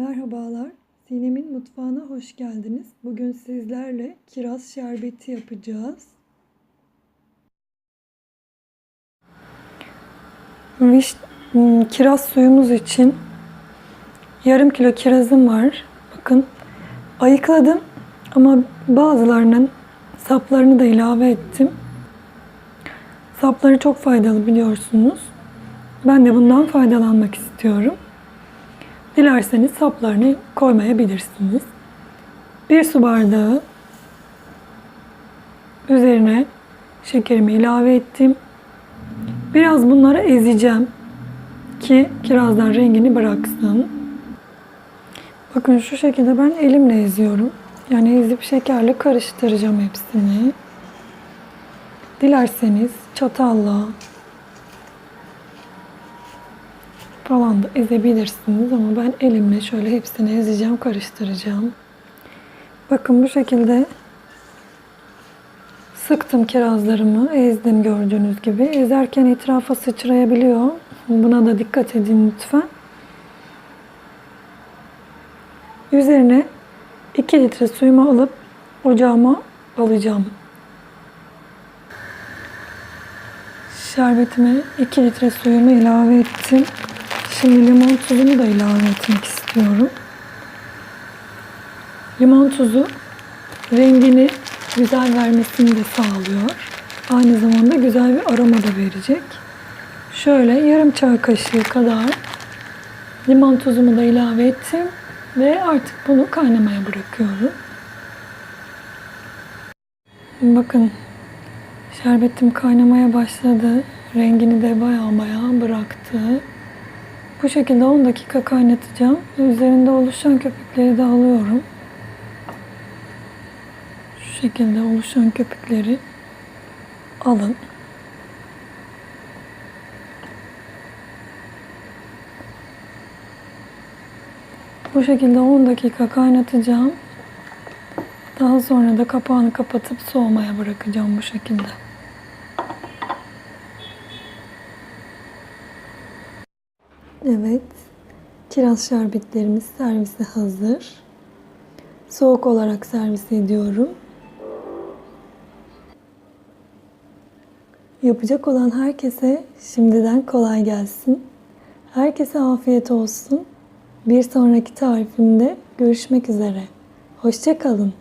Merhabalar, Sinem'in mutfağına hoş geldiniz. Bugün sizlerle kiraz şerbeti yapacağız. Hmm, kiraz suyumuz için yarım kilo kirazım var. Bakın ayıkladım ama bazılarının saplarını da ilave ettim. Sapları çok faydalı biliyorsunuz. Ben de bundan faydalanmak istiyorum. Dilerseniz saplarını koymayabilirsiniz. Bir su bardağı üzerine şekerimi ilave ettim. Biraz bunları ezeceğim ki kirazdan rengini bıraksın. Bakın şu şekilde ben elimle eziyorum. Yani ezip şekerle karıştıracağım hepsini. Dilerseniz çatalla falan da ezebilirsiniz ama ben elimle şöyle hepsini ezeceğim, karıştıracağım. Bakın bu şekilde sıktım kirazlarımı, ezdim gördüğünüz gibi. Ezerken etrafa sıçrayabiliyor. Buna da dikkat edin lütfen. Üzerine 2 litre suyumu alıp ocağıma alacağım. Şerbetime 2 litre suyumu ilave ettim. Şimdi limon tuzunu da ilave etmek istiyorum. Limon tuzu rengini güzel vermesini de sağlıyor. Aynı zamanda güzel bir aroma da verecek. Şöyle yarım çay kaşığı kadar limon tuzumu da ilave ettim ve artık bunu kaynamaya bırakıyorum. Bakın şerbetim kaynamaya başladı. Rengini de baya baya bıraktı. Bu şekilde 10 dakika kaynatacağım. Üzerinde oluşan köpükleri de alıyorum. Şu şekilde oluşan köpükleri alın. Bu şekilde 10 dakika kaynatacağım. Daha sonra da kapağını kapatıp soğumaya bırakacağım bu şekilde. Evet, kiraz şerbetlerimiz servise hazır. Soğuk olarak servis ediyorum. Yapacak olan herkese şimdiden kolay gelsin. Herkese afiyet olsun. Bir sonraki tarifimde görüşmek üzere. Hoşçakalın.